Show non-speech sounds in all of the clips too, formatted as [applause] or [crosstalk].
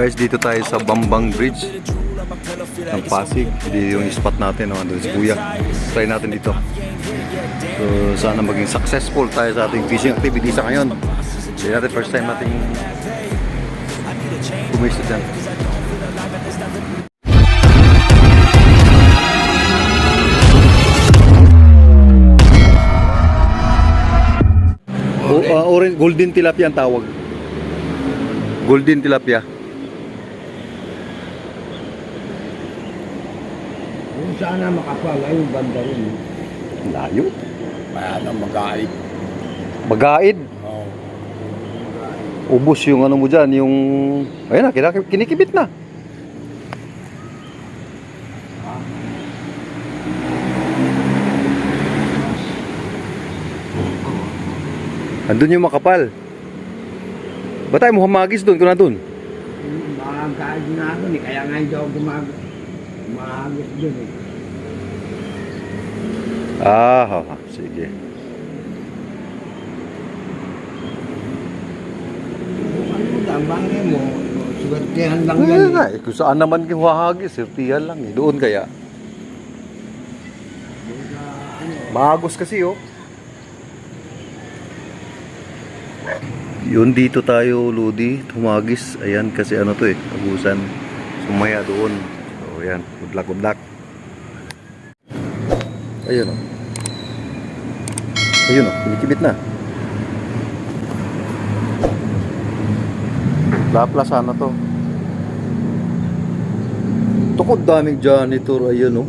Guys, dito tayo sa Bambang Bridge ng Pasig. Hindi yung spot natin, no? Andun si Kuya. Try natin dito. So, sana maging successful tayo sa ating fishing activity sa ngayon. Hindi natin first time natin pumisit dyan. O, uh, orange, golden tilapia ang tawag. Golden tilapia. Kung sana makapal, ay yung banda rin. Layo. Kaya na mag-aait. Magaid. Oo. Ubus yung ano mo dyan, yung... Ayun na, kinikibit na. Andun yung makapal. Ba tayo mo hamagis doon kung nandun? Makakain na ako eh. Kaya nga hindi ako gumag... Gumagis dun eh. Ah, ha, ha. sige. Ano damang mo? Swertihan lang yan. nga, eh. eh, kung saan naman yung hahagis, sirtihan lang eh. Doon kaya. Magos kasi oh. Yun dito tayo, Ludi, humagis. Ayan, kasi ano to eh, agusan. Sumaya doon. So, ayan, good luck, good luck. Ayun oh. Ayun oh, kinikibit na. Laplas sana to. Tukod daming janitor, ayun oh.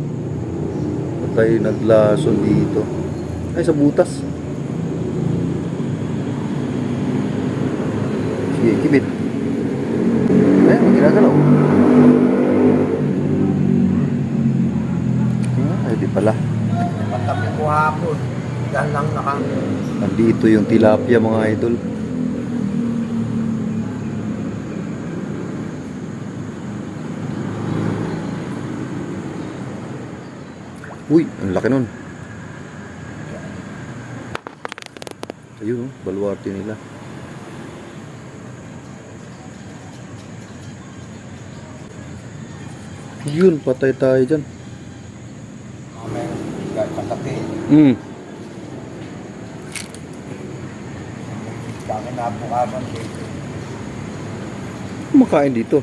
Patay naglason dito. Ay, sa butas. Sige, kibit. Eh, may ginagalaw. Ah, ay, di pala. Patabi ko hapon. Yan lang naka... Nandito yung tilapia mga idol. Uy, ang laki nun. Ayun, oh, baluarte nila. Yun, patay tayo dyan. Mamaya, kahit patabi. Hmm. Kaya nabukasan dito. Kumakain dito.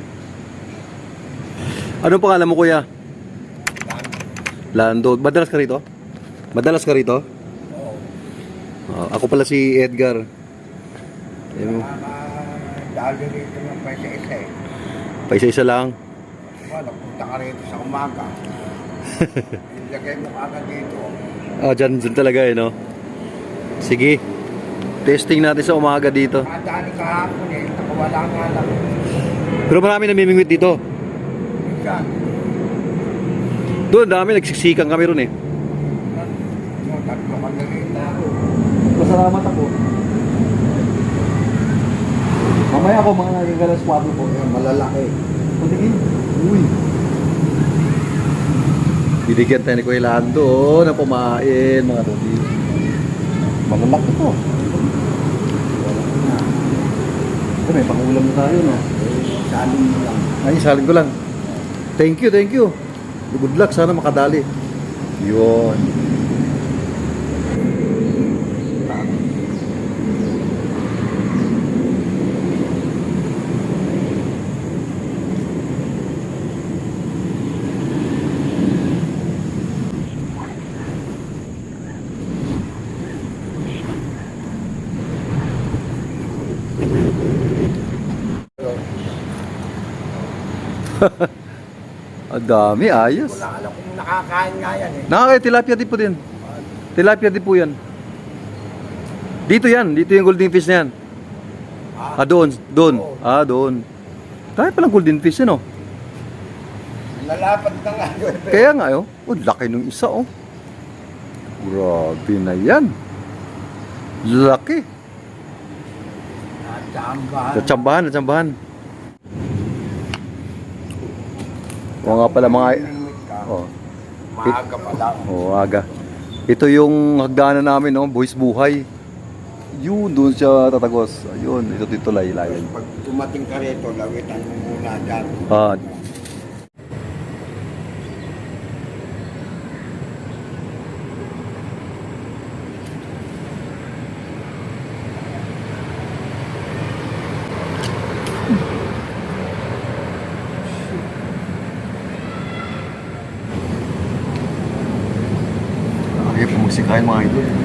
Ano pangalan mo kuya? Lando. Madalas ka rito? Madalas ka rito? Oo. Ah, ako pala si Edgar. Ayun, Dali rito ng pa isa-isa eh. paisa-isa lang. Wala, punta ka rito sa umaga. [laughs] Ilagay mo kagad dito. Ah, dyan, dyan talaga eh, no? Sige. Testing natin sa umaga dito. Madali kahapon eh. Nakawala nga lang. Pero marami namimingwit dito. Yan. Doon, dami. Nagsiksikan kami ron eh. Yung tatlo kami rito. Masalamat ako. Mamaya ako mga naging galas 4 po. Yung malalaki. Patingin. Uy. Binigyan tayo ni Kuya Lando oh, na pumain mga todi. Malalaki to. Ito may pangulam na tayo no. Saling mo lang. Ay, salin ko lang. Thank you, thank you. Good luck, sana makadali. Yun. [laughs] Ang dami, ayos. Wala alam kung nakakain nga yan eh. Nakakaya, tilapia din po din. Tilapia din po yan. Dito yan, dito yung golden fish na yan. Ah, doon, doon. Oo. Ah, doon. Tayo palang golden fish yan, oh. Lalapad na nga yun. eh. Kaya nga, oh. Oh, laki nung isa, oh. Grabe na yan. Laki. Natsambahan. Natsambahan, natsambahan. Oo nga pala mga... Oh, Maaga pa lang. oh, aga. Ito yung hagdanan namin, no? Buwis buhay. Yun, doon siya tatagos. Ayun, ito dito laylayan. Pag tumating ka rito, lawitan mo muna dyan. Ah. Ay, pumusikain mga idol.